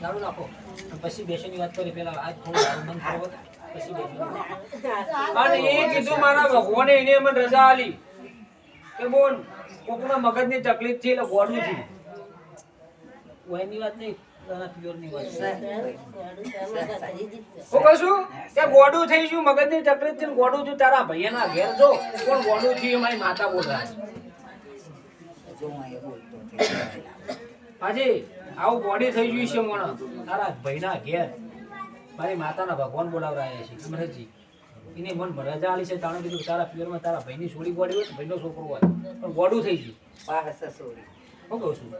દારૂ નાખો. પછી બેસવાની વાત કરી પેલા આજ થોડું બંધ કરો. પછી બેસવાની અને એ કીધું મારા ભગવાને એને મને રજા આલી કે બોન કોકના મગજની તકલીફ છે એટલે ગોળું છે. એની વાત નહીં. ગોડું થઈ ગયું મગજની તકલીફથી ગોડું છું તારા ભૈયાના ઘેર જો પણ ગોડું થયું મારી માતા બોલાય હાજી આવું બોડી થઈ ગયું છે મોણ. તારા ભાઈના ઘેર. મારી માતાના ભગવાન બોલાવરાયા છે અમરજી. એને મન રજા આલી છે તાણે કીધું તારા પિયરમાં તારા ભાઈની સોળી બોડી હોય ભાઈનો છોકરો હોય. પણ બોડું થઈ ગયું. હું કહું છું.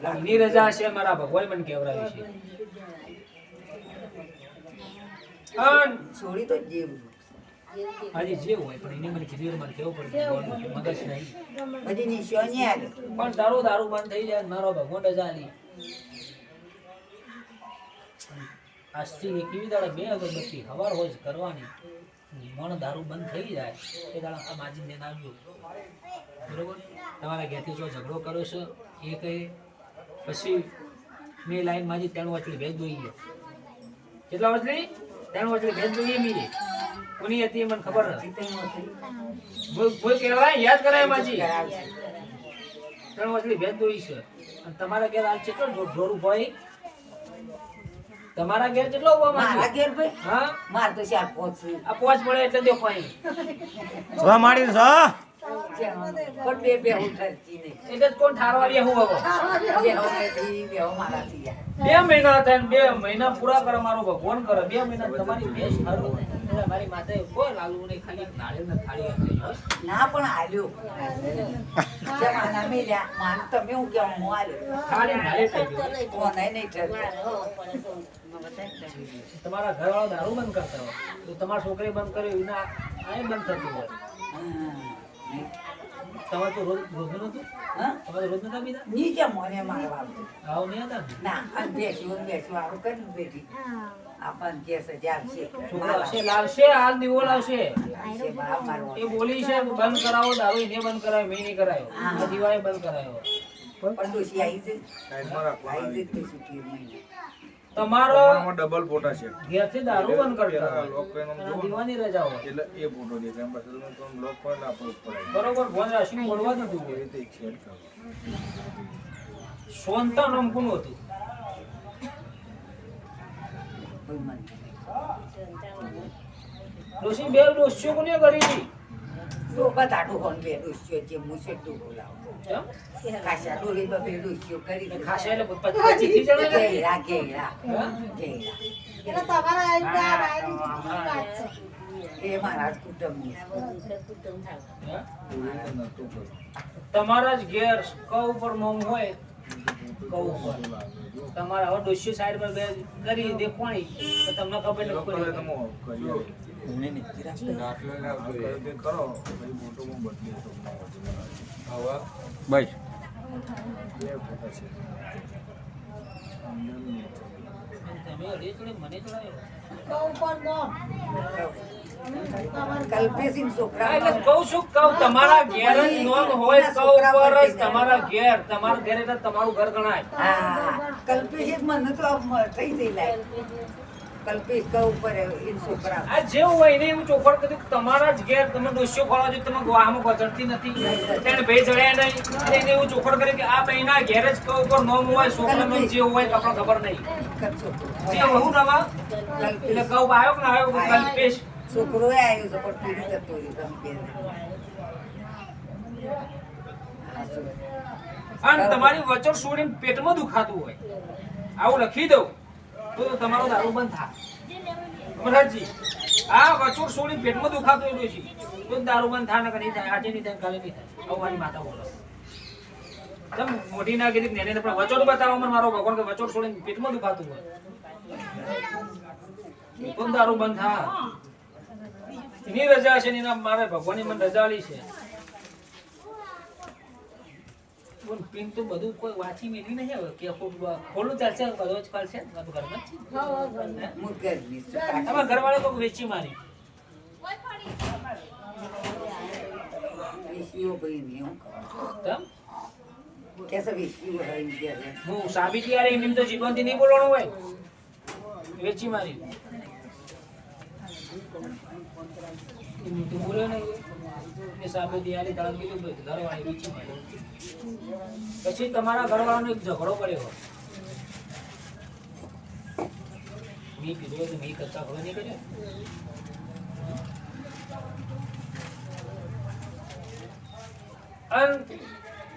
એની રજા છે મારા ભગવાન મને કહેવરાયું છે. અન છોડી તો જેવું આજે જે હોય પણ એને મને કીધું મારે કેવું પડે મગજ નહીં. બધી આવે. પણ તારો દારૂ બંધ થઈ જાય મારો ભગવાન રજા આલી. આજથી કેવી દાડા બે અગરબત્તી હવાર હોય કરવાની. મણ દારૂ બંધ થઈ જાય એ દાડા આ માજી ને આવજો બરોબર? તમારા ઘેરથી જો ઝઘડો કરો છો એ કહે પછી મેં લાઈન માજી ત્રણ વચડી ભેજ ગયો કેટલા વચડી ત્રણ વચડી ભેજ જોઈએ કોની હતી એ મને ખબર નથી. બોલ બોલ કહેવાય? યાદ કરાય માજી ત્રણ વચડી ભેદ દોઈ છે. અને તમારા ઘેર આ કેટલો ઢોરું ભાઈ તમારા ઘેર કેટલો ઊભો મારા ઘેર ભાઈ? હા? માર તો ચાર પોચ. છે. આ પોચ પડે એટલે દો પાણી જોવા માડી જો. પણ બે બે હું ઠરતી નહીં. એટલે જ કોણ ઠારવા હું હવે? બે હું બે મહિના થાય બે મહિના પૂરા કરે મારો ભગવાન કરે. બે મહિના તમારી ભેસ ઠારું. એટલે મારી માથે કોઈ લાલુ નહીં ખાલી નાળિયેર ને ના પણ મેલ્યા માન તમે હું કેમ હું હાલ્યો ખાલી નાળિયેર કોને નહીં ઠરતો તમારા ઘરવાળા દારૂ બંધ કરતા હોય તો તમારા છોકરી બંધ કર્યો વિના આ બંધ થતું હોય. તમારે તો રોજ રોજનું નતું હા? તમારે રોજ નતા પીતા નીચે મને મારવા આવતું. આવું નહીં હતા ના? અને બેસ્યું બેસ્યું આવું કરીને બેઠી. આપણને કે છે લાવશે? હાલ દીવો લાવશે. એ બોલી છે બંધ કરાવો દારૂ એને બંધ કરાયો મેં નહીં કરાયો બંધ કરાયો પણ આવી હતી. આવી મહિને. તમારો ડબલ ફોટા છે. ઘેરથી દારૂ બંધ કરતા હોય. લોક કરીને આમ અને જુઓ ને, દીવાની રજા હોય. એટલે એ ફોટો દે એમ બસ તમે તો લોક પર આવી બરોબર ભોજ રાશિ બોલવા દીધું એ રીતે એક શેર કરો. સોનતા નામ કોનું હતું. કોઈ મને ડોશી બે ડોશીઓ કોને કરી હતી. બધા ડોહોન ભેડું ડોહો લાવો ખાસા ડોહી કરી એ ખાસા એટલે પછી પછી થી જણા ને? ઘેરા ઘેરા હા? એ મારા? એવું તમારા જ ઘેર કઉ પર મોંઘ હોય કઉ ઉપર તમારા હવે ડોશીઓ સાઈડ પર બે કરી દેખવાણી તો તમને ખબર કરે પડી. કરે. બસ. બે ફોટા છે. અંદરની છે. તમે મને જોડાયો. કલ્પેશિન હા, છોકરા એટલે કહું છું કહું તમારા ઘેર જ નોંધ હોય કઉ ઉપર જ તમારા ઘેર તમારું ઘેર એટલે તમારું ઘર ગણાય. હા કલ્પેશ મને તો આમ થઈ લાય. કલ્પેશ કહું ઉપર એ છોકરા આ જેવું હોય એને એવું ચોખવટ કર્યું તમારા જ ઘેર તમે ડોસ્યો ખોળવા છો તમે ગોવામાં ગોચરતી નથી. તેને ભાઈ જડ્યા નહીં. એટલે એને એવું ચોખડ કર્યું કે આ ભાઈના ઘેર જ કઉ ઉપર નોમ હોય છોકરાનું જેવું હોય તો ખબર નહીં. જ છોકરો જે નવા એટલે કઉ આવ્યો કે ના આવ્યો કલ્પેશ. છોકરો આવ્યો તો પણ જતો રહ્યો તમારી વચર છોડીને પેટમાં દુખાતું હોય, આવું લખી દઉં, તો તમારો દારૂ બંધ થાય. આ વચોર છોડીને પેટમાં દુખાતું હોય છે તો દારૂ બંધ થાય કરી થાય, આજે નહીં થાય, કાલે નહીં થાય. આવું મારી માતા બોલો. તમ મોટી ના કીધી નેને પણ વચોર બતાવો મને, મારો ભગવાન કે વચોર છોડીને પેટમાં દુખાતું હોય. તો દારૂ બંધ થાય. એની રજા છે એના મારે ભગવાનની મને રજા આલી છે. બોલ પિન તો બધું કોઈ વાંચી મેળવી નહીં હવે કે ખોલું ચાલશે બધો જ ચાલશે ઘરમાં જ છે. હે? મુદગરની છે. તમારા ઘરવાળા કોઈ વેચી મારી. દેશીઓ ભાઈ ને હું સાબિતી યાર એમ એમ તો જીવનથી નહીં બોલવાનું હોય. વેચી મારી. પછી તમારા ઘરવાળાનો એક ઝઘડો પડ્યો મેં કીધું તો મેં કચ્છા ખબર નહીં કરે અન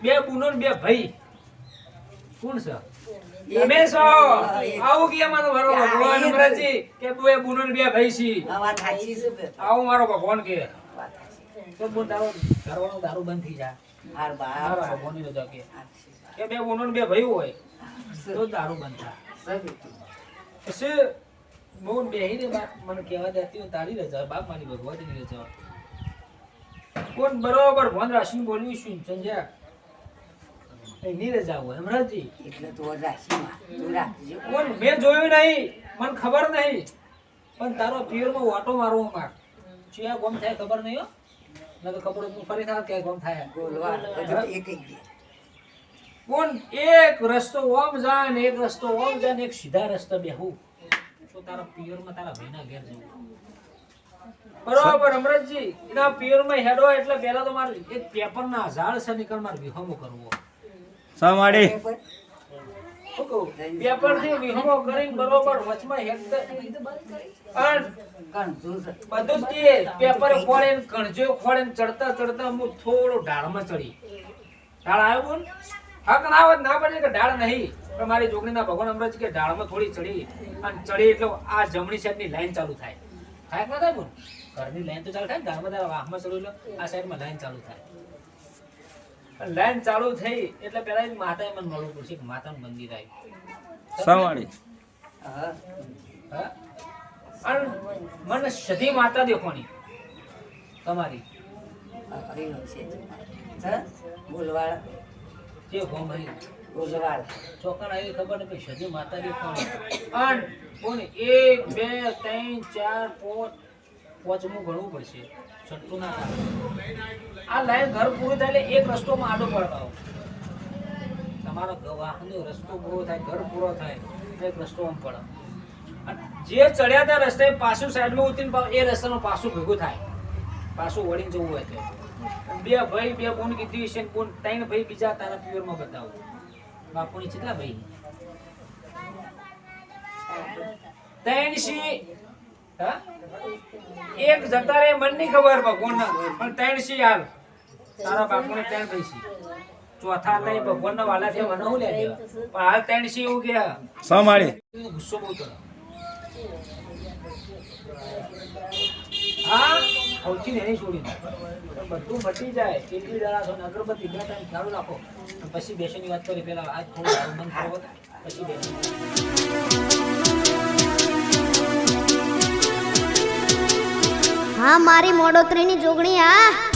બે બુનો બે ભાઈ. કોણ છે? તમે આવું કે મારો ભગવાન પ્રજી કે બે બુનો ને બે ભાઈ છી આ વાત સાચી છે બે. આવું મારો ભગવાન કે તો બો તારો ઘરવાળો દારૂ બંધ થઈ જા. હાર બા, હાર ભગવાનની રજા કે. કે બે બુનો બે ભાઈ હોય તો દારૂ બંધ બેટી. પછી બહુ બેહીને બાપ મને કહેવા દેતી તારી રજા બાપ મારી ભગવતીની રજા. કોણ બરોબર ભોન રાશિને બોલ્યું શું સંજ્યા એની રજા હોય એટલે તું રાશિમાં તું રાખજો. કોણ મેં જોયું નહીં મને ખબર નહીં. પણ તારો પિયરમાં વાટો મારવો માંગ ચિયા ગોમ થાય ખબર નહીં હો. ના તો ખબર ફરી થાય કે ગોમ થાય. ગોલવા કોણ એક રસ્તો ઓમ જાય ને એક રસ્તો ઓમ જાય ને એક સીધા રસ્તો બેહું. તો તારા પિયરમાં તારા ભાઈના ઘેર જવું. બરોબર અમરતજી એના પિયરમાં હેડો એટલે પહેલા તો મારે એક પેપરના ઝાડ છે નીકળ મારે વિહમો કરવો શું પેપરથી વિહમો કરીને બરોબર વચમાં હેક. બધું કે પેપર ખોળે ને કણજો ખોળે ને ચડતા ચડતા હું થોડો ઢાળમાં ચડી. ઢાળ આવ્યો બોલ. હક ના આવત ના પડે કે ઢાળ નહીં. પણ મારી જોગણીના ભગવાન અમરજ કે ઢાળમાં થોડી ચડી. અને ચડી એટલે આ જમણી સાઈડની લાઈન ચાલુ થાય. થાય ના થાય બોલ? ઘરની લાઈન તો ચાલુ થાય ને, ઢાળમાં વાહમાં ચડું આ સાઈડમાં લાઈન ચાલુ થાય. લાઈન ચાલુ થઈ એટલે પેલા માતાએ મને મળવું પડશે કે માતાનું મંદિર આવ્યું સા હા. હા? અને મને સધી માતા દેખોની તમારી. હા, છે છે? ગોલવાળ. જે ગોમહી ગોલવાળ. ચોકણ આવી ખબર ને ભાઈ સધી માતા દેખવાની. અન કોણ એક બે ત્રણ ચાર પાંચ. પાંચમું ગણવું પડશે. આ લાઈન ઘર પૂરું થાય એટલે એક રસ્તોમાં આડો પડતા તમારો વાહનનો રસ્તો પૂરો થાય ઘર પૂરો થાય એક રસ્તો આમ જે ચડ્યા હતા રસ્તે પાછું સાઈડમાં ઉતરીને એ રસ્તાનું પાછું ભેગું થાય. પાછું વળીને જવું હોય બે ભાઈ બે બોન કીધી છે બોન ત્રણ ભાઈ બીજા તારા પિયરમાં બતાવું. બાપુની કેટલા ભાઈ? ત્રણ એક જતા રે મનની ખબર ભગવાન પણ ત્રણ સી હાલ. તારા બાપુને ત્રણ પૈસી. ચોથા હતા એ ભગવાનના વાલા છે મને લે દેવા પણ હાલ ત્રણ સી એવું ગયા સા ગુસ્સો બહુ હા? સૌથી નહીં છોડી બધું મટી જાય. એટલી દાડા છો? ને અગરબત્તી બે ટાઈમ ચાલુ રાખો પછી બેસીની વાત કરી. પેલા આજ થોડું બંધ કરો. પછી બેસી હા મારી મોડોતરીની જોગણી આ